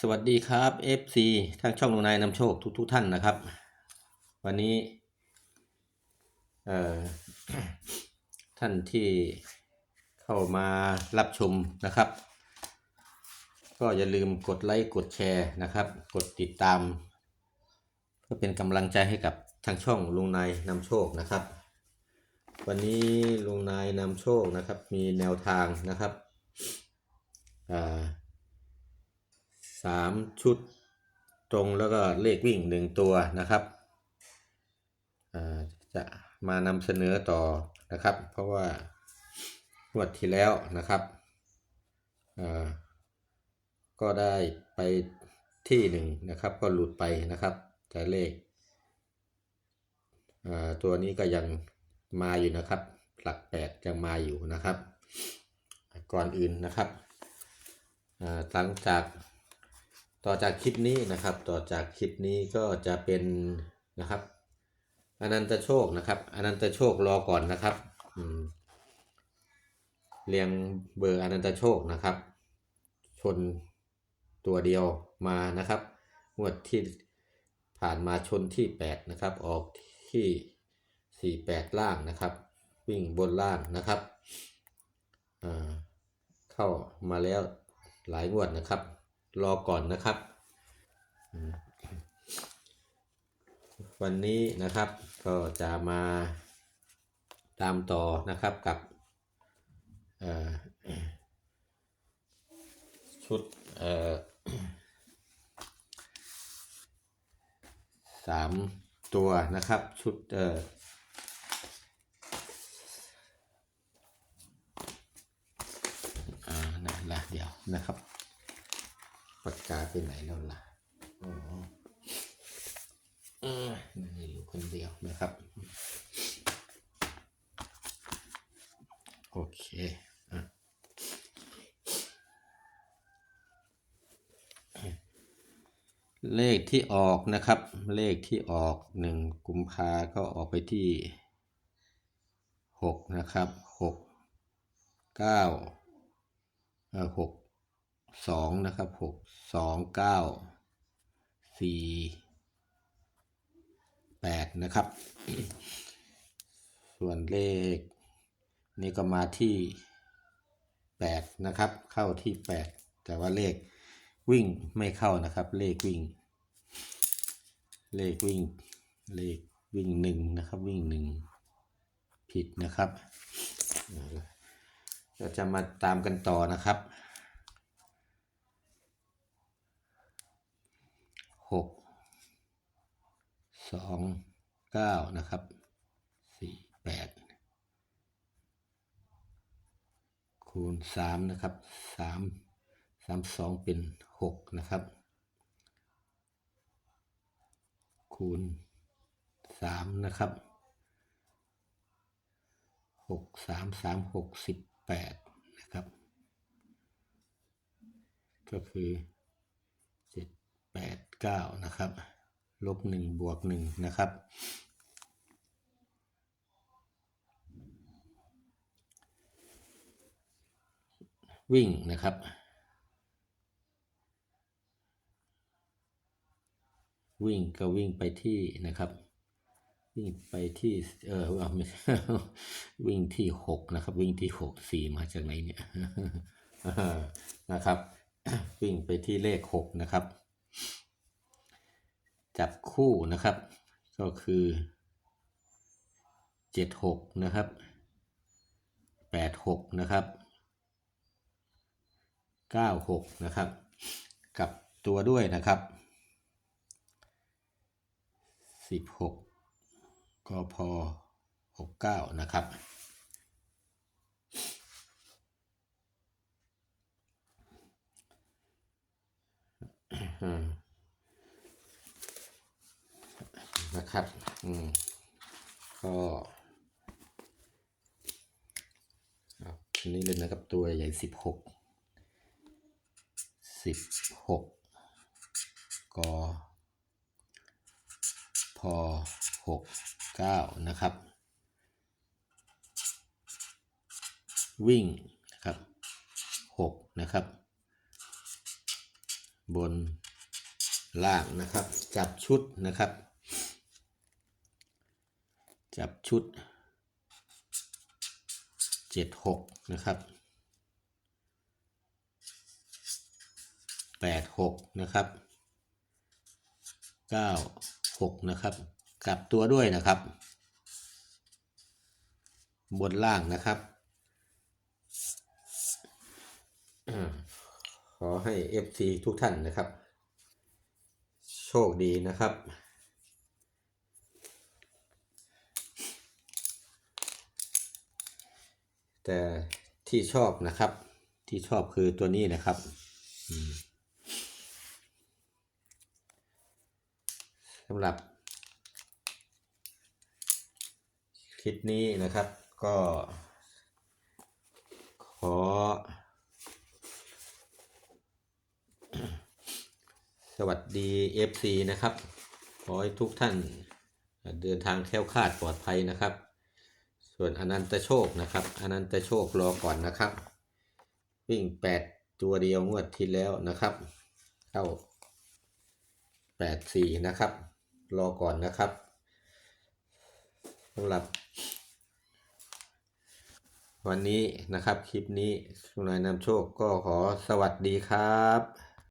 สวัสดีครับ FC ทางช่องลงนายนำโชคทุกๆทท่านนะครับ วันนี้เอ่อท่านที่เข้ามารับชมนะครับ ก็อย่าลืมกดไลค์กดแชร์นะครับ กดติดตาม เพื่อเป็นกำลังใจให้กับทางช่องลุงนายนำโชคนะครับ วันนี้ลุงนายนำโชคนะครับ มีแนวทางนะครับอ่า สามชุดตรงแล้วก็เลขวิ่งหนึ่งตัวนะครับจะมานำเสนอต่อนะครับ เพราะว่างวดที่แล้วนะครับก็ได้ไปที่หนึ่งนะครับ ก็หลุดไปนะครับแต่เลขตัวนี้ก็ยังมาอยู่นะครับ หลักแปดยังมาอยู่นะครับ ก่อนอื่นนะครับหลังจาก ต่อจากคลิปนี้นะครับ ต่อจากคลิปนี้ก็จะเป็นนะครับอนันตโชคนะครับอนันตโชครอก่อนนะครับเรียงเบอร์อนันตโชคนะครับ ชนตัวเดียวมานะครับงวดที่ผ่านมาชนที่แปดนะครับ ออกที่สี่แปดล่างนะครับ วิ่งบนล่างนะครับเข้ามาแล้วหลายงวดนะครับ รอก่อนนะครับ วันนี้นะครับก็จะมาตามต่อนะครับกับชุดสามตัวนะครับชุดเอ่ออ่านะเดี๋ยวนะครับ ปากกาไปไหนแล้วล่ะอ๋อเนี่อยู่คนเดียวนะครับ โอเคอะเลขที่ออกนะครับ เลขที่ออกหนึ่งกุมภาก็ออกไปที่หกนะครับหกเก้าอ่อหก สองนะครับหกสองเก้าสี่แปดนะครับ ส่วนเลข นี่ก็มาที่แปดนะครับ เข้าที่แปดแต่ว่าเลขวิ่งไม่เข้านะครับ เลขวิ่ง เลขวิ่ง เลขวิ่งหนึ่งนะครับ วิ่งหนึ่งผิดนะครับเราจะมาตามกันต่อนะครับ หกสองเก้านะครับสี่แปดคูณสามนะครับสามสามสองเป็นหกนะครับ คูณสามนะครับหกสามสามหกสิบแปดนะครับ ก็คือ 9นะครับลบ1บวก1นะครับ วิ่งนะครับวิ่งก็วิ่งไปที่นะครับ วิ่งไปที่เออวิ่งที่หกนะครับ วิ่งที่หกสีมาจากไหนเนี่ยนะครับ วิ่งไปที่เลขหกนะครับ จับคู่นะครับ ก็คือเจ็ดหกนะครับแปดหกนะครับเก้าหกนะครับ กับตัวด้วยนะครับสิบหกก็พอหกเก้านะครับอืม นะครับ อืม ก็อันนี้เลยนะครับตัวใหญ่สิบหกสิบหกกพหกเก้านะครับ วิ่งนะครับหกนะครับ บนล่างนะครับ จับชุดนะครับ จับชุดเจ็ดหกนะครับแปดหกนะครับเก้าหกนะครับกลับตัวด้วยนะครับ บนล่างนะครับขอให้ FC ทุกท่านนะครับ โชคดีนะครับ แต่ที่ชอบนะครับ ที่ชอบคือตัวนี้นะครับสำหรับคลิปนี้นะครับก็ ขอ สวัสดี FC นะครับ ขอให้ทุกท่านเดินทางแคล้วคลาดปลอดภัยนะครับ ส่วนอนันตโชคนะครับอนันตโชครอก่อนนะครับ วิ่งแปดตัวเดียวงวดที่แล้วนะครับ เข้าแปดสี่นะครับ รอก่อนนะครับสำหรับ วันนี้นะครับคลิปนี้คุณนายนำโชคก็ขอสวัสดีครับ